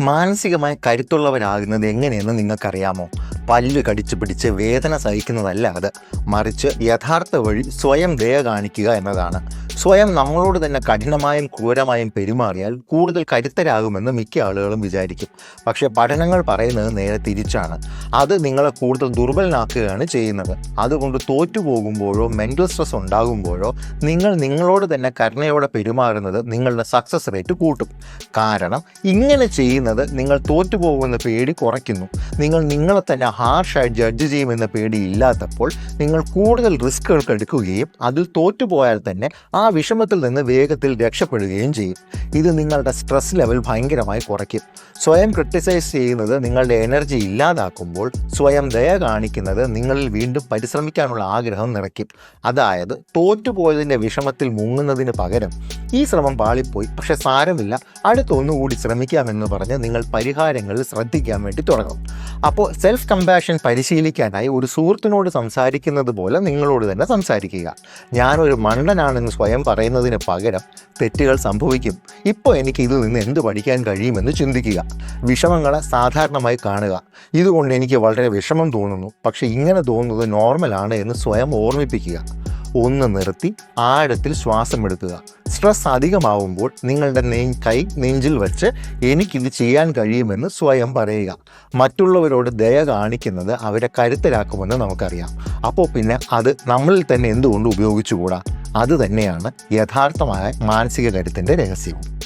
മാനസികമായി കരുത്തുള്ളവരാകുന്നത് എങ്ങനെയെന്ന് നിങ്ങൾക്കറിയാമോ? പല്ല് കടിച്ചു പിടിച്ച് വേദന സഹിക്കുന്നതല്ല അത്. മറിച്ച് യഥാർത്ഥ വഴി സ്വയം ദയ കാണിക്കുക എന്നതാണ്. സ്വയം നമ്മളോട് തന്നെ കഠിനമായും ക്രൂരമായും പെരുമാറിയാൽ കൂടുതൽ കരുത്തരാകുമെന്ന് മിക്ക ആളുകളും വിചാരിക്കും. പക്ഷേ പഠനങ്ങൾ പറയുന്നത് നേരെ തിരിച്ചാണ്. അത് നിങ്ങളെ കൂടുതൽ ദുർബലനാക്കുകയാണ് ചെയ്യുന്നത്. അതുകൊണ്ട് തോറ്റുപോകുമ്പോഴോ മെന്റൽ സ്ട്രെസ് ഉണ്ടാകുമ്പോഴോ നിങ്ങൾ നിങ്ങളോട് തന്നെ കരുണയോടെ പെരുമാറുന്നത് നിങ്ങളുടെ സക്സസ് റേറ്റ് കൂട്ടും. കാരണം ഇങ്ങനെ ചെയ്യുന്നത് നിങ്ങൾ തോറ്റുപോകുമെന്ന പേടി കുറയ്ക്കുന്നു. നിങ്ങൾ നിങ്ങളെ തന്നെ ഹാർഷായി ജഡ്ജ് ചെയ്യുമെന്ന പേടി ഇല്ലാത്തപ്പോൾ നിങ്ങൾ കൂടുതൽ റിസ്കുകൾ എടുക്കുകയും അതിൽ തോറ്റുപോയാൽ തന്നെ ആ വിഷമത്തിൽ നിന്ന് വേഗത്തിൽ രക്ഷപ്പെടുകയും ചെയ്യും. ഇത് നിങ്ങളുടെ സ്ട്രെസ് ലെവൽ ഭയങ്കരമായി കുറയ്ക്കും. സ്വയം ക്രിട്ടിസൈസ് ചെയ്യുന്നത് നിങ്ങളുടെ എനർജി ഇല്ലാതാക്കുമ്പോൾ സ്വയം ദയ കാണിക്കുന്നത് നിങ്ങളിൽ വീണ്ടും പരിശ്രമിക്കാനുള്ള ആഗ്രഹം നിറയ്ക്കും. അതായത് തോറ്റുപോയതിന്റെ വിഷമത്തിൽ മുങ്ങുന്നതിന് പകരം ഈ ശ്രമം പാളിപ്പോയി പക്ഷെ സാരമില്ല. അടുത്തൊന്നുകൂടി ശ്രമിക്കാമെന്ന് പറഞ്ഞ് നിങ്ങൾ പരിഹാരങ്ങളിൽ ശ്രദ്ധിക്കാൻ വേണ്ടി തുടങ്ങും. അപ്പോൾ സെൽഫ് കമ്പാഷൻ പരിശീലിക്കാനായി ഒരു സുഹൃത്തിനോട് സംസാരിക്കുന്നത് പോലെ നിങ്ങളോട് തന്നെ സംസാരിക്കുക. ഞാനൊരു മണ്ടനാണെന്ന് സ്വയം പറയുന്നതിന് പകരം തെറ്റുകൾ സംഭവിക്കും. ഇപ്പോൾ എനിക്ക് ഇതിൽ നിന്ന് എന്ത് പഠിക്കാൻ കഴിയുമെന്ന് ചിന്തിക്കുക. വിഷമങ്ങളെ സാധാരണമായി കാണുക. ഇതുകൊണ്ട് എനിക്ക് വളരെ വിഷമം തോന്നുന്നു. പക്ഷെ ഇങ്ങനെ തോന്നുന്നത് നോർമലാണ് എന്ന് സ്വയം ഓർമ്മിപ്പിക്കുക. ഒന്ന് നിർത്തി ആഴത്തിൽ ശ്വാസം എടുക്കുക. സ്ട്രെസ് അധികമാവുമ്പോൾ നിങ്ങളുടെ നെ കൈ നെഞ്ചിൽ വെച്ച് എനിക്കിത് ചെയ്യാൻ കഴിയുമെന്ന് സ്വയം പറയുക. മറ്റുള്ളവരോട് ദയ കാണിക്കുന്നത് അവരെ കരുത്തരാക്കുമെന്ന് നമുക്കറിയാം. അപ്പോൾ പിന്നെ അത് നമ്മളിൽ തന്നെ എന്തുകൊണ്ട് ഉപയോഗിച്ചുകൂടാ? അത് തന്നെയാണ് യഥാർത്ഥമായ മാനസിക കരുത്തിന്റെ രഹസ്യം